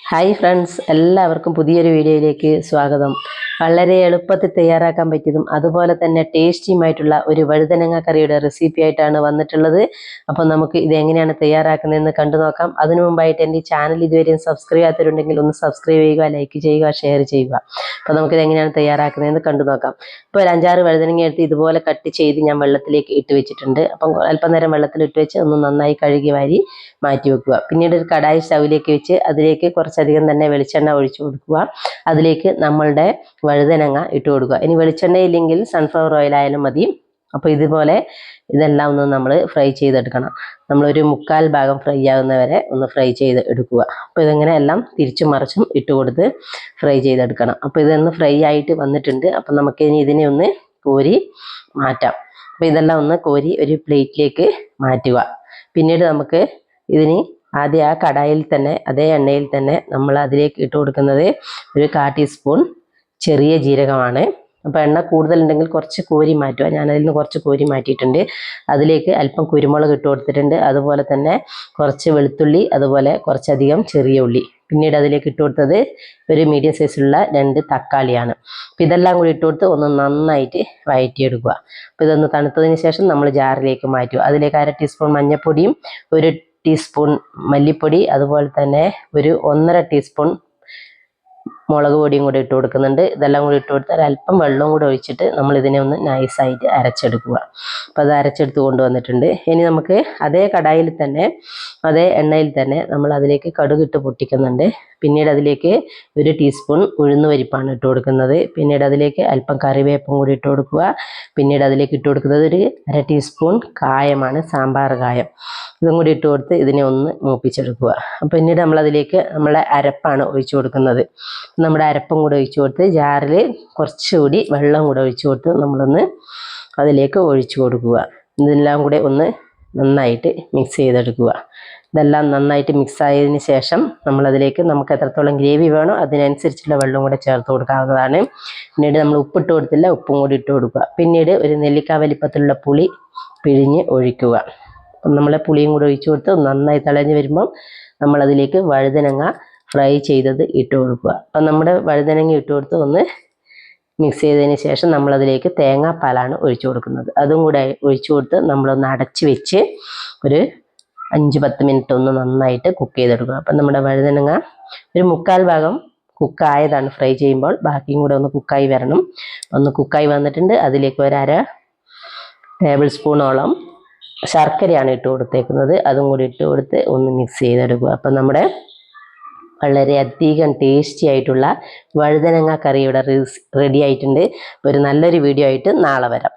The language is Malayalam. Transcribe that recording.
ഹായ് ഫ്രണ്ട്സ് എല്ലാവർക്കും പുതിയൊരു വീഡിയോയിലേക്ക് സ്വാഗതം. വളരെ എളുപ്പത്തിൽ തയ്യാറാക്കാൻ പറ്റിയതും അതുപോലെ തന്നെ ടേസ്റ്റിയുമായിട്ടുള്ള ഒരു വഴുതനങ്ങ കറിയുടെ റെസിപ്പി ആയിട്ടാണ് വന്നിട്ടുള്ളത്. അപ്പോൾ നമുക്ക് ഇത് എങ്ങനെയാണ് തയ്യാറാക്കുന്നതെന്ന് കണ്ടു നോക്കാം. അതിനു മുമ്പായിട്ട് എന്റെ ചാനൽ ഇതുവരെയും സബ്സ്ക്രൈബ് ചെയ്യാത്തവരുണ്ടെങ്കിൽ ഒന്ന് സബ്സ്ക്രൈബ് ചെയ്യുക ലൈക്ക് ചെയ്യുക ഷെയർ ചെയ്യുക. അപ്പോൾ നമുക്കിത് എങ്ങനെയാണ് തയ്യാറാക്കുന്നതെന്ന് കണ്ടു നോക്കാം. ഇപ്പോൾ ഒരു അഞ്ചാറ് വഴുതനങ്ങ എടുത്ത് ഇതുപോലെ കട്ട് ചെയ്ത് ഞാൻ വെള്ളത്തിലേക്ക് ഇട്ട് വെച്ചിട്ടുണ്ട്. അപ്പം അല്പനേരം വെള്ളത്തിൽ ഇട്ട് വെച്ച് ഒന്ന് നന്നായി കഴുകി വാരി മാറ്റി വെക്കുക. പിന്നീട് ഒരു കടായി സ്റ്റൗവിലേക്ക് വെച്ച് അതിലേക്ക് കുറച്ചധികം തന്നെ വെളിച്ചെണ്ണ ഒഴിച്ചു കൊടുക്കുക. അതിലേക്ക് നമ്മളുടെ വഴുതനങ്ങ ഇട്ട് കൊടുക്കുക. ഇനി വെളിച്ചെണ്ണ ഇല്ലെങ്കിൽ സൺഫ്ലവർ ഓയിൽ ആയാലും മതി. അപ്പോൾ ഇതുപോലെ ഇതെല്ലാം ഒന്ന് നമ്മൾ ഫ്രൈ ചെയ്തെടുക്കണം. നമ്മളൊരു മുക്കാൽ ഭാഗം ഫ്രൈ ആകുന്നവരെ ഒന്ന് ഫ്രൈ ചെയ്ത് എടുക്കുക. അപ്പോൾ ഇതിങ്ങനെ എല്ലാം തിരിച്ചും മറിച്ചും ഇട്ട് കൊടുത്ത് ഫ്രൈ ചെയ്തെടുക്കണം. അപ്പോൾ ഇതൊന്ന് ഫ്രൈ ആയിട്ട് വന്നിട്ടുണ്ട്. അപ്പം നമുക്ക് ഇനി ഇതിനെ ഒന്ന് കോരി മാറ്റാം. അപ്പോൾ ഇതെല്ലാം ഒന്ന് കോരി ഒരു പ്ലേറ്റിലേക്ക് മാറ്റുക. പിന്നീട് നമുക്ക് ഇതിന് ആദ്യം ആ കടായിൽ തന്നെ അതേ എണ്ണയിൽ തന്നെ നമ്മൾ അതിലേക്ക് ഇട്ട് കൊടുക്കുന്നത് ഒരു കാ ടീസ്പൂൺ ചെറിയ ജീരകമാണ്. അപ്പോൾ എണ്ണ കൂടുതലുണ്ടെങ്കിൽ കുറച്ച് കോരി മാറ്റുക. ഞാനതിൽ നിന്ന് കുറച്ച് കോരി മാറ്റിയിട്ടുണ്ട്. അതിലേക്ക് അല്പം കുരുമുളക് ഇട്ട് കൊടുത്തിട്ടുണ്ട്. അതുപോലെ തന്നെ കുറച്ച് വെളുത്തുള്ളി അതുപോലെ കുറച്ചധികം ചെറിയ ഉള്ളി. പിന്നീട് അതിലേക്ക് ഇട്ട് കൊടുത്തത് ഒരു മീഡിയം സൈസിലുള്ള രണ്ട് തക്കാളിയാണ്. അപ്പോൾ ഇതെല്ലാം കൂടി ഇട്ട് കൊടുത്ത് ഒന്ന് നന്നായിട്ട് വഴറ്റിയെടുക്കുക അപ്പോൾ ഇതൊന്ന് തണുത്തതിന് ശേഷം നമ്മൾ ജാറിലേക്ക് മാറ്റുക. അതിലേക്ക് അര ടീസ്പൂൺ മഞ്ഞൾപ്പൊടിയും ഒരു ടീസ്പൂൺ മല്ലിപ്പൊടി അതുപോലെ തന്നെ ഒരു ഒന്നര ടീസ്പൂൺ മുളക് പൊടിയും കൂടി ഇട്ട് കൊടുക്കുന്നുണ്ട്. ഇതെല്ലാം കൂടി ഇട്ട് കൊടുത്ത് ഒരല്പം വെള്ളവും കൂടി ഒഴിച്ചിട്ട് നമ്മൾ ഇതിനെ ഒന്ന് നൈസായിട്ട് അരച്ചെടുക്കുക. അപ്പോൾ അത് അരച്ചെടുത്ത് കൊണ്ടുവന്നിട്ടുണ്ട്. ഇനി നമുക്ക് അതേ കടായിൽ തന്നെ അതേ എണ്ണയിൽ തന്നെ നമ്മൾ അതിലേക്ക് കടുകിട്ട് പൊട്ടിക്കുന്നുണ്ട്. പിന്നീട് അതിലേക്ക് ഒരു ടീസ്പൂൺ ഉഴുന്ന് പരിപ്പാണ് ഇട്ട് കൊടുക്കുന്നത്. പിന്നീട് അതിലേക്ക് അല്പം കറിവേപ്പും കൂടി ഇട്ട് കൊടുക്കുക. പിന്നീട് അതിലേക്ക് ഇട്ട് കൊടുക്കുന്നത് ഒരു അര ടീസ്പൂൺ കായമാണ് സാമ്പാർ കായം. ഇതും കൂടി ഇട്ട് കൊടുത്ത് ഇതിനെ ഒന്ന് മൂപ്പിച്ചെടുക്കുക. പിന്നീട് നമ്മളതിലേക്ക് നമ്മളെ അരപ്പാണ് ഒഴിച്ചു കൊടുക്കുന്നത്. നമ്മുടെ അരപ്പും കൂടെ ഒഴിച്ചു കൊടുത്ത് ജാറിൽ കുറച്ചുകൂടി വെള്ളം കൂടെ ഒഴിച്ചു കൊടുത്ത് നമ്മളൊന്ന് അതിലേക്ക് ഒഴിച്ചു കൊടുക്കുക. ഇതെല്ലാം കൂടെ ഒന്ന് നന്നായിട്ട് മിക്സ് ചെയ്തെടുക്കുക. ഇതെല്ലാം നന്നായിട്ട് മിക്സ് ആയതിനു ശേഷം നമ്മളതിലേക്ക് നമുക്ക് എത്രത്തോളം ഗ്രേവി വേണോ അതിനനുസരിച്ചുള്ള വെള്ളം കൂടെ ചേർത്ത് കൊടുക്കാവുന്നതാണ്. പിന്നീട് നമ്മൾ ഉപ്പിട്ട് കൊടുത്തില്ല ഉപ്പും കൂടി ഇട്ട് കൊടുക്കുക. പിന്നീട് ഒരു നെല്ലിക്ക വലിപ്പത്തിലുള്ള പുളി പിഴിഞ്ഞ് ഒഴിക്കുക. നമ്മൾ പുളിയും കൂടെ ഒഴിച്ചു കൊടുത്ത് നന്നായി തിളഞ്ഞ് വരുമ്പം നമ്മളതിലേക്ക് വഴുതനങ്ങ ഫ്രൈ ചെയ്തത് ഇട്ട് കൊടുക്കുക. അപ്പം നമ്മുടെ വഴുതനങ്ങ ഇട്ട് കൊടുത്ത് ഒന്ന് മിക്സ് ചെയ്തതിന് ശേഷം നമ്മളതിലേക്ക് തേങ്ങാപ്പാലാണ് ഒഴിച്ചു കൊടുക്കുന്നത്. അതും കൂടെ ഒഴിച്ചു കൊടുത്ത് നമ്മളൊന്ന് അടച്ച് വെച്ച് ഒരു അഞ്ച് പത്ത് മിനിറ്റ് ഒന്ന് നന്നായിട്ട് കുക്ക് ചെയ്തെടുക്കുക. അപ്പം നമ്മുടെ വഴുതനങ്ങ ഒരു മുക്കാൽ ഭാഗം കുക്കായതാണ് ഫ്രൈ ചെയ്യുമ്പോൾ. ബാക്കിയും കൂടെ ഒന്ന് കുക്കായി വരണം. ഒന്ന് കുക്കായി വന്നിട്ടുണ്ട്. അതിലേക്ക് ഒരു അര ടേബിൾ സ്പൂണോളം ശർക്കരയാണ് ഇട്ട് കൊടുത്തേക്കുന്നത്. അതും കൂടി ഇട്ട് കൊടുത്ത് ഒന്ന് മിക്സ് ചെയ്തെടുക്കുക. അപ്പം നമ്മുടെ വളരെയധികം ടേസ്റ്റി ആയിട്ടുള്ള വഴുതനങ്ങ കറി ഇവിടെ റെഡി ആയിട്ടുണ്ട്. ഒരു നല്ലൊരു വീഡിയോ ആയിട്ട് നാളെ വരാം.